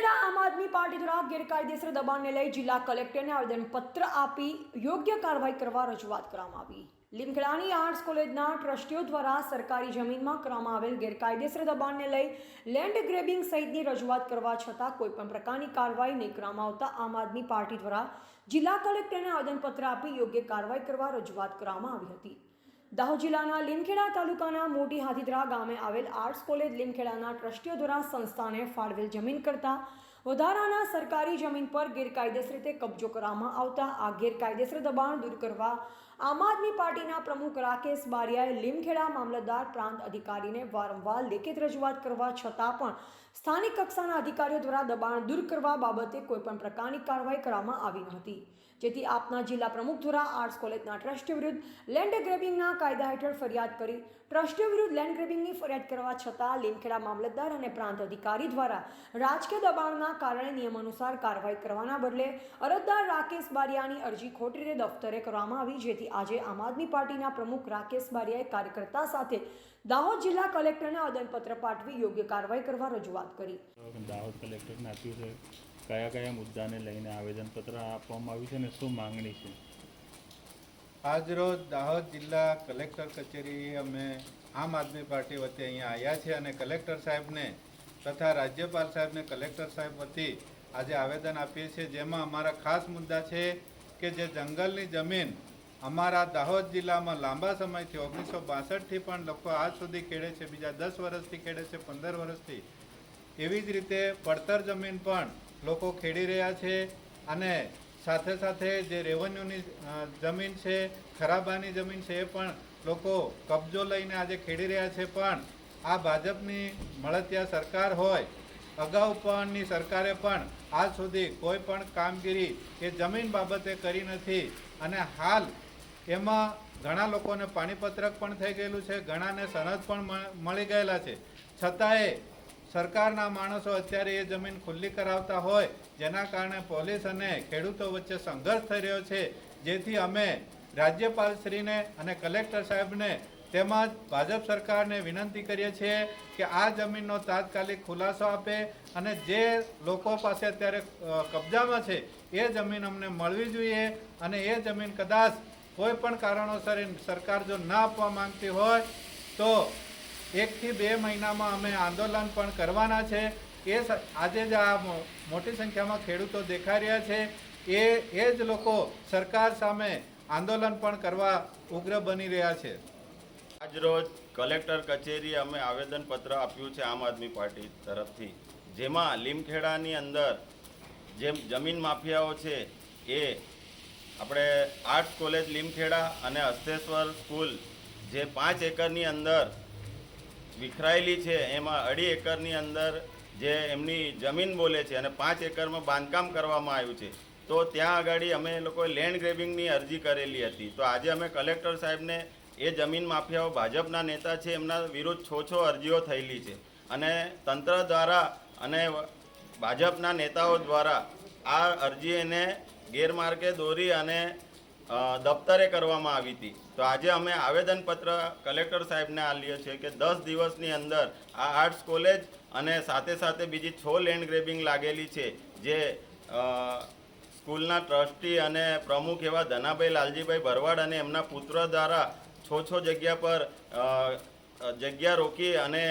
લીમખેડા આમ આદમી પાર્ટી દ્વારા ગેરકાયદેસર દબાણને લઈ જિલ્લા કલેક્ટરને આવેદનપત્ર આપી યોગ્ય કાર્યવાહી કરવા રજૂઆત કરવામાં આવી. લીમખેડાની આર્ટ્સ કોલેજના ટ્રસ્ટીઓ દ્વારા સરકારી જમીનમાં કરવામાં આવેલ ગેરકાયદેસર દબાણને લઈ લેન્ડ ગ્રેબિંગ સહિતની રજૂઆત કરવા છતાં કોઈપણ પ્રકારની કાર્યવાહી નહીં કરવામાં આવતા આમ આદમી પાર્ટી દ્વારા જિલ્લા કલેક્ટરને આવેદનપત્ર આપી યોગ્ય કાર્યવાહી કરવા રજૂઆત કરવામાં આવી હતી. દાહોદ જિલ્લાના લીમખેડા તાલુકાના મોટી હાથીદરા ગામે આવેલ આર્ટ્સ કોલેજ લીમખેડાના ટ્રસ્ટીઓ દ્વારા સંસ્થાને ફાળવેલ જમીન કરતા વધારાના સરકારી જમીન પર ગેરકાયદેસર રીતે કબજો કરવામાં આવતા આ ગેરકાયદેસર દબાણ દૂર કરવા આમ આદમી પાર્ટીના પ્રમુખ રાકેશ બારિયાએ લીમખેડા મામલતદાર પ્રાંત અધિકારીને વારંવાર લેખિત રજૂઆત કરવા છતાં પણ સ્થાનિક કક્ષાના અધિકારીઓ દ્વારા દબાણ દૂર કરવા બાબતે કોઈપણ પ્રકારની કાર્યવાહી કરવામાં આવી ન હતી. જેથી આપના જિલ્લા પ્રમુખ દ્વારા આર્ટ્સ કોલેજના ટ્રસ્ટી વિરુદ્ધ લેન્ડ ગ્રેબિંગના કાયદા હેઠળ ફરિયાદ કરી ટ્રસ્ટ વિરુદ્ધ લેન્ડ ગ્રેબિંગની ફરિયાદ કરવા છતાં લીમખેડા મામલતદાર અને પ્રાંત અધિકારી દ્વારા રાજકીય દબાણના કારણે નિયમ અનુસાર કાર્યવાહી કરવાના બદલે અરજદાર રાકેશ બારિયાની અરજી ખોટી રીતે દફતરે કરવામાં આવી, જેથી આજે આમ આદમી પાર્ટીના પ્રમુખ રાકેશ બારિયાએ કાર્યકર્તા સાથે દાહોદ જિલ્લા કલેક્ટરને આવેદનપત્ર પાઠવી યોગ્ય કાર્યવાહી કરવા રજૂઆત કરી. દાહોદ કલેક્ટરને આપ્યું છે કયા કયા મુદ્દાને લઈને આવેદનપત્ર આપવામાં આવ્યું છે અને શું માંગણી છે? આજરોજ દાહોદ જિલ્લા કલેક્ટર કચેરી અમે આમ આદમી પાર્ટી વતી અહીંયા આવ્યા છે અને કલેક્ટર સાહેબને તથા રાજ્યપાલ સાહેબને કલેક્ટર સાહેબ વતી આજે આવેદન આપીએ છીએ. જેમાં અમારા ખાસ મુદ્દા છે કે જે જંગલની જમીન અમારા દાહોદ જિલ્લામાં લાંબા સમયથી, ઓગણીસો બાસઠથી પણ લોકો આજ સુધી ખેડે છે. બીજા દસ વર્ષથી ખેડે છે, પંદર વર્ષથી. એવી જ રીતે પડતર જમીન પણ લોકો ખેડી રહ્યા છે અને સાથે સાથે જે રેવન્યુની જમીન છે, ખરાબાની જમીન છે એ પણ લોકો કબજો લઈને આજે ખેડી રહ્યા છે. પણ આ ભાજપની મળતિયા સરકાર હોય, અગાઉ પણની સરકારે પણ આજ સુધી કોઈ પણ કામગીરી એ જમીન બાબતે કરી નથી. અને હાલ એમાં ઘણા લોકોને પાણીપત્રક પણ થઈ ગયેલું છે, ઘણાને સરહદ પણ મળી ગયેલા છે. છતાંય સરકારના માણસો અત્યારે એ જમીન ખુલ્લી કરાવતા હોય, જેના કારણે પોલીસ અને ખેડૂતો વચ્ચે સંઘર્ષ થઈ રહ્યો છે, જેથી અમે રાજ્યપાલશ્રીને અને કલેક્ટર સાહેબને તેમજ ભાજપ સરકારને વિનંતી કરીએ છીએ કે આ જમીનનો તાત્કાલિક ખુલાસો આપે અને જે લોકો પાસે અત્યારે કબજામાં છે, એ જમીન અમને મળવી જોઈએ અને એ જમીન કદાચ કોઈ પણ કારણોસર સરકાર જો ના આપવા માંગતી હોય, તો એકથી બે મહિનામાં અમે આંદોલન પણ કરવાના છે. એ આજે જ આ મોટી સંખ્યામાં ખેડૂતો દેખાઈ રહ્યા છે. એ એ જ લોકો સરકાર સામે આંદોલન પણ કરવા ઉગ્ર બની રહ્યા છે. આજરોજ કલેક્ટર કચેરી અમે આવેદનપત્ર આપ્યું છે આમ આદમી પાર્ટી તરફથી, જેમાં લીમખેડાની અંદર જે જમીન માફિયાઓ છે એ આપણે આર્ટ્સ કોલેજ લીમખેડા અને હસ્તેશ્વર સ્કૂલ જે પાંચ એકરની અંદર વિખરાયેલી છે, એમાં અઢી એકરની અંદર જે એમની જમીન બોલે છે અને પાંચ એકરમાં બાંધકામ કરવામાં આવ્યું છે. તો ત્યાં આગળ અમે લોકોએ લેન્ડ ગ્રેબિંગની અરજી કરેલી હતી. તો આજે અમે કલેક્ટર સાહેબને એ જમીન માફિયાઓ ભાજપના નેતા છે, એમના વિરુદ્ધ છો છો અરજીઓ થયેલી છે. અને તંત્ર દ્વારા અને ભાજપના નેતાઓ દ્વારા આ અરજી એને ગેરમાર્ગે દોરી અને દફતરે કરવામાં આવી હતી. તો આજે અમે આવેદનપત્ર કલેક્ટર સાહેબને આલીએ છીએ કે દસ દિવસની અંદર આ આર્ટ્સ કોલેજ અને સાથે સાથે બીજી છ લેન્ડ ગ્રેબિંગ લાગેલી છે, જે સ્કૂલના ટ્રસ્ટી અને પ્રમુખ એવા ધનાભાઈ લાલજીભાઈ ભરવાડ અને એમના પુત્ર દ્વારા છો છો જગ્યા પર જગ્યા રોકી અને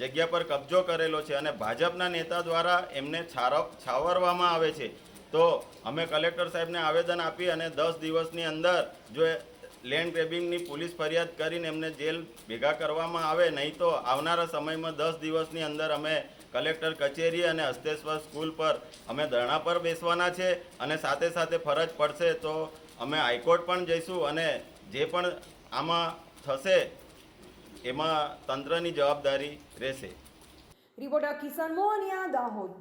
જગ્યા પર કબજો કરેલો છે અને ભાજપના નેતા દ્વારા એમને છાવરવામાં આવે છે. તો અમે કલેક્ટર સાહેબને આવેદન આપી અને દસ દિવસની અંદર જો લેન્ડ ગ્રેબિંગની પોલીસ ફરિયાદ કરીને એમને જેલ ભેગા કરવામાં આવે, નહીં તો આવનારા સમયમાં દસ દિવસની અંદર અમે કલેક્ટર કચેરી અને હસ્તેશ્વર સ્કૂલ પર અમે ધરણા પર બેસવાના છે અને સાથે સાથે ફરજ પડશે તો અમે હાઈકોર્ટ પણ જઈશું અને જે પણ આમાં થશે એમાં તંત્રની જવાબદારી રહેશે. રિપોર્ટર કિશન મોહનિયા દાહોદ.